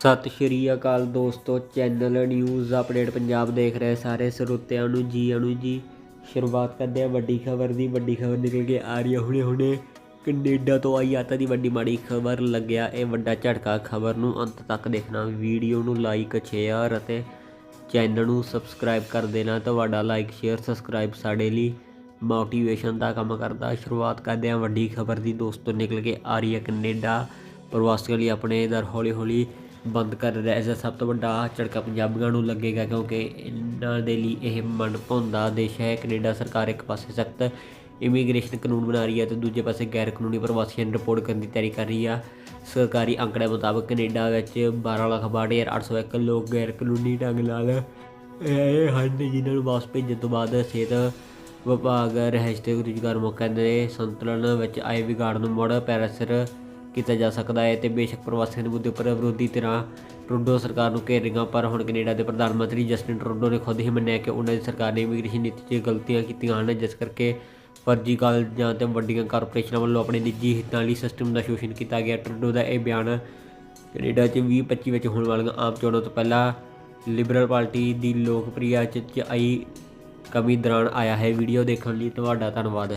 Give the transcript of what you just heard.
ਸਤਿ ਸ਼੍ਰੀ ਅਕਾਲ ਦੋਸਤੋ channel news update Punjab ਦੇਖ ਰਹੇ ਸਾਰੇ ਸਰੋਤਿਆਂ ਨੂੰ ਜੀ ਨੂੰ ਜੀ। ਸ਼ੁਰੂਆਤ ਕਰਦੇ ਹਾਂ ਵੱਡੀ ਖਬਰ ਦੀ, ਵੱਡੀ ਖਬਰ ਨਿਕਲ ਕੇ ਆ ਰਹੀ ਹੈ। ਹੁਣੇ ਹੁਣੇ ਕੈਨੇਡਾ ਤੋਂ ਆਈ ਆਤਾ ਦੀ ਵੱਡੀ ਮਾੜੀ ਖਬਰ ਲੱਗਿਆ। ਇਹ ਵੱਡਾ ਝਟਕਾ ਖਬਰ ਨੂੰ ਅੰਤ ਤੱਕ ਦੇਖਣਾ। ਵੀਡੀਓ ਨੂੰ ਲਾਈਕ ਸ਼ੇਅਰ ਅਤੇ ਚੈਨਲ ਨੂੰ ਸਬਸਕ੍ਰਾਈਬ ਕਰ ਦੇਣਾ। ਤੁਹਾਡਾ ਲਾਈਕ ਸ਼ੇਅਰ ਸਬਸਕ੍ਰਾਈਬ ਸਾਡੇ ਲਈ ਮੋਟੀਵੇਸ਼ਨ ਦਾ ਕੰਮ ਕਰਦਾ। ਸ਼ੁਰੂਆਤ ਕਰਦੇ ਹਾਂ ਵੱਡੀ ਖਬਰ ਦੀ। ਦੋਸਤੋ, ਨਿਕਲ ਕੇ ਆ ਰਹੀ ਹੈ ਕੈਨੇਡਾ। ਪ੍ਰਵਾਸੀਆਂ ਲਈ ਆਪਣੇ ਦਰ ਹੌਲੀ ਹੌਲੀ ਬੰਦ ਕਰ ਰਿਹਾ ਇਸ ਦਾ ਸਭ ਤੋਂ ਵੱਡਾ ਝਟਕਾ ਪੰਜਾਬੀਆਂ ਨੂੰ ਲੱਗੇਗਾ ਕਿਉਂਕਿ ਇਹਨਾਂ ਦੇ ਲਈ ਇਹ ਮਨਭਾਉਂਦਾ ਦੇਸ਼ ਹੈ। ਕੈਨੇਡਾ ਸਰਕਾਰ ਇੱਕ ਪਾਸੇ ਸਖਤ ਇਮੀਗ੍ਰੇਸ਼ਨ ਕਾਨੂੰਨ ਬਣਾ ਰਹੀ ਹੈ ਤੇ ਦੂਜੇ ਪਾਸੇ ਗੈਰ ਕਾਨੂੰਨੀ ਪ੍ਰਵਾਸੀਆਂ ਨੂੰ ਰਿਪੋਰਟ ਕਰਨ ਦੀ ਤਿਆਰੀ ਕਰ ਰਹੀ ਆ। ਸਰਕਾਰੀ ਅੰਕੜਿਆਂ ਮੁਤਾਬਕ ਕੈਨੇਡਾ ਵਿੱਚ 12 ਲੱਖ 62801 ਲੋਕ ਗੈਰ ਕਾਨੂੰਨੀ ਢੰਗ ਨਾਲ ਇਹ ਹਨ ਜਿਨ੍ਹਾਂ ਨੂੰ ਵਾਪਸ ਭੇਜਣ ਤੋਂ ਬਾਅਦ ਸਿਹਤ ਵਿਭਾਗ ਰਹਿਸ਼ ਤੇ ਰੁਜ਼ਗਾਰ ਮੌਕਿਆਂ ਦੇ ਸੰਤੁਲਨ ਵਿੱਚ ਆਏ ਵਿਗਾੜ ਨੂੰ ਮੁੜ ਪੈਰਾਸਰ ਕੀਤਾ ਜਾ ਸਕਦਾ ਹੈ ਤੇ ਬੇਸ਼ੱਕ ਪ੍ਰਵਾਸੀਆਂ ਦੇ ਮੁੱਦੇ ਉੱਪਰ ਵਿਰੋਧੀ ਧਿਰਾਂ ਟਰੂਡੋ ਸਰਕਾਰ ਨੂੰ ਘੇਰ ਰਹੀਆਂ, ਪਰ ਹੁਣ ਕੈਨੇਡਾ ਦੇ ਪ੍ਰਧਾਨ ਮੰਤਰੀ ਜਸਟਿਨ ਟਰੂਡੋ ਨੇ ਖੁਦ ਹੀ ਮੰਨਿਆ ਕਿ ਉਹਨਾਂ ਦੀ ਸਰਕਾਰ ਨੇ ਇਮੀਗ੍ਰੇਸ਼ਨ ਨੀਤੀ 'ਚ ਗਲਤੀਆਂ ਕੀਤੀਆਂ ਹਨ, ਜਿਸ ਕਰਕੇ ਫਰਜ਼ੀ ਕਾਲਜਾਂ ਤੇ ਵੱਡੀਆਂ ਕਾਰਪੋਰੇਸ਼ਨਾਂ ਵੱਲੋਂ ਆਪਣੇ ਨਿੱਜੀ ਹਿੱਤਾਂ ਲਈ ਸਿਸਟਮ ਦਾ ਸ਼ੋਸ਼ਣ ਕੀਤਾ ਗਿਆ। ਟਰੂਡੋ ਦਾ ਇਹ ਬਿਆਨ ਕੈਨੇਡਾ 'ਚ 2025 ਵਿੱਚ ਹੋਣ ਵਾਲੀਆਂ ਆਮ ਚੋਣਾਂ ਤੋਂ ਪਹਿਲਾਂ ਲਿਬਰਲ ਪਾਰਟੀ ਦੀ ਲੋਕਪ੍ਰਿਯਤਾ 'ਚ ਆਈ ਕਮੀ ਦੌਰਾਨ ਆਇਆ ਹੈ। ਵੀਡੀਓ ਦੇਖਣ ਲਈ ਤੁਹਾਡਾ ਧੰਨਵਾਦ।